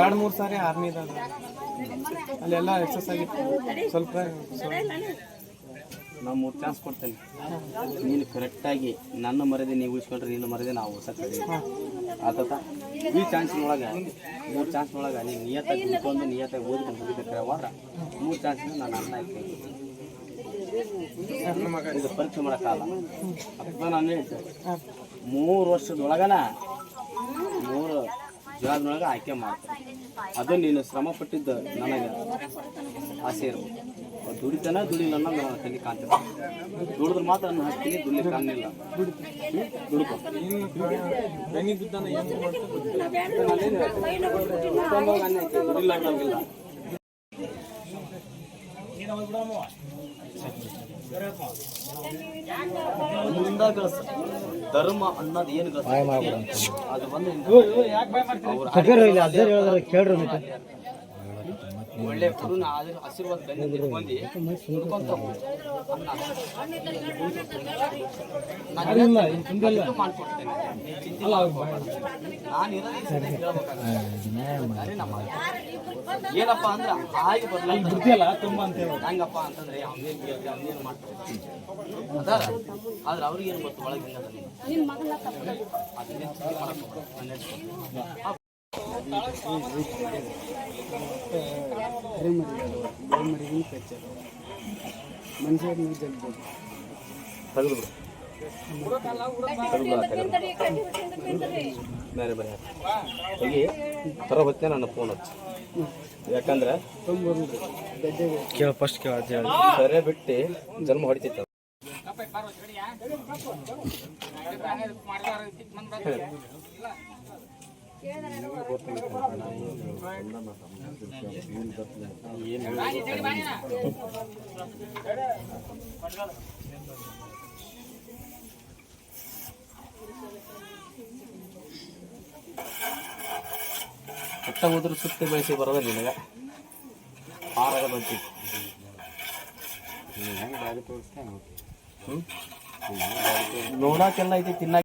ಎರಡು ಮೂರು ಸಾರಿ ಆರ್ಮಿದಾಗ ಅಲ್ಲೆಲ್ಲ ಎಕ್ಸಸ್ ಆಗಿತ್ತು. ಸ್ವಲ್ಪ ನಾವು ಮೂರು ಚಾನ್ಸ್ ಕೊಡ್ತೇನೆ. ನೀನು ಕರೆಕ್ಟಾಗಿ ನನ್ನ ಮರದಿ ನೀವು ಉಳಿಸ್ಕೊಂಡ್ರೆ ನಿನ್ನ ಮರದಿ ನಾವು ಉಳಿಸ್ತೀವಿ ಆತತ ಈ ಚಾನ್ಸ್ನೊಳಗೆ ಮೂರು ಚಾನ್ಸ್ನೊಳಗೆ ನೀನು ನಿಯತ್ತಾಗಿ ಉಳ್ಕೊಂಡು ನಿಯತ್ತಾಗಿ ಓದ್ಕೊಂಡು ಹೋಗಿದ್ದಕ್ಕೆ ವಾರ ಮೂರು ಚಾನ್ಸ್ ನಾನು ಅನ್ನ ಹಾಕ್ತೀನಿ ಇದು ಪರೀಕ್ಷೆ ಮಾಡೋಕ್ಕಾಗಲ್ಲ. ಅಪ್ಪ ನಾನು ಹೇಳ್ತೇನೆ. ಮೂರು ವರ್ಷದೊಳಗನ ಜಾಬ್ನೊಳಗೆ ಆಯ್ಕೆ ಮಾಡ್ತಾರೆ. ಅದು ನೀನು ಶ್ರಮ ಪಟ್ಟಿದ್ದು ನನಗೆ ಆಸೆ ಇರ್ಬೋದು. ದುಡಿತನ ದುಡಿಲ್ಲ ಅನ್ನೋದು ನನ್ನ ತಲೆ ಕಾಣ್ತಿಲ್ಲ. ದುಡಿದ್ರೆ ಮಾತ್ರ ನನ್ನ ಹತ್ತಿಗೆ ದುಡ್ಲಿಕ್ಕೆ ಕಾಣಲಿಲ್ಲ ದುಡ್ಕೊ ಬೆನ್ನಿ ಬಿದ್ದಾನ ಏನು ಧರ್ಮ ಅನ್ನೋದು ಏನು ಅದು ಬಂದು ಕೇಳ್ರಿ ಒಳ್ಳೆ ಗುರುನ ಆದ್ರೆ ಆಶೀರ್ವಾದ ಬೆನ್ನ ತಿಳ್ಕೊಂಡಿ ತಿಳ್ಕೊಂತ ಹೋಗು. ನಾನು ಮಾಡ್ಕೊಡ್ತೇನೆ. ನೀನ್ ಚಿಂತೆ ನಾನು ಇರೋದು ನಮ್ಮ ಏನಪ್ಪ ಅಂದ್ರೆ ಆಗಿ ಬರ್ಲಿಲ್ಲ ತುಂಬಾ ಅಂತ ಹೇಳಿ ಹೆಂಗಪ್ಪ ಅಂತಂದ್ರೆ ಅವ್ನೇನ್ ಏನು ಅವ್ನೇನ್ ಮಾಡ್ತಾರೆ ಅದಾರ ಆದ್ರೆ ಅವ್ರಿಗೆ ಏನು ಗೊತ್ತು ಮನುಷ್ಯರನ್ನ ತೆಗೆದು ಬಿಡು ಬೇರೆ ಬೇರೆ ಹೋಗಿ ತರ ಹೊತ್ತೆ ನನ್ನ ಫೋನ್ ಹಚ್ಚು. ಯಾಕಂದ್ರೆ ಕೇಳ ಫಸ್ಟ್ ಕೇಳ ಸರಿ ಬಿಟ್ಟು ಜನ್ಮ ಹೊಡಿತೈತೆ ಸುತ್ತ ಹೋದ್ರೆ ಸುತ್ತಿ ಬೆಳೆಸಿ ಬರೋದ ನಿನಗೆ. ಆರಾಗ ಬಂತಿ ನೋಡಾಕೆಲ್ಲ ಐತಿ ತಿನ್ನ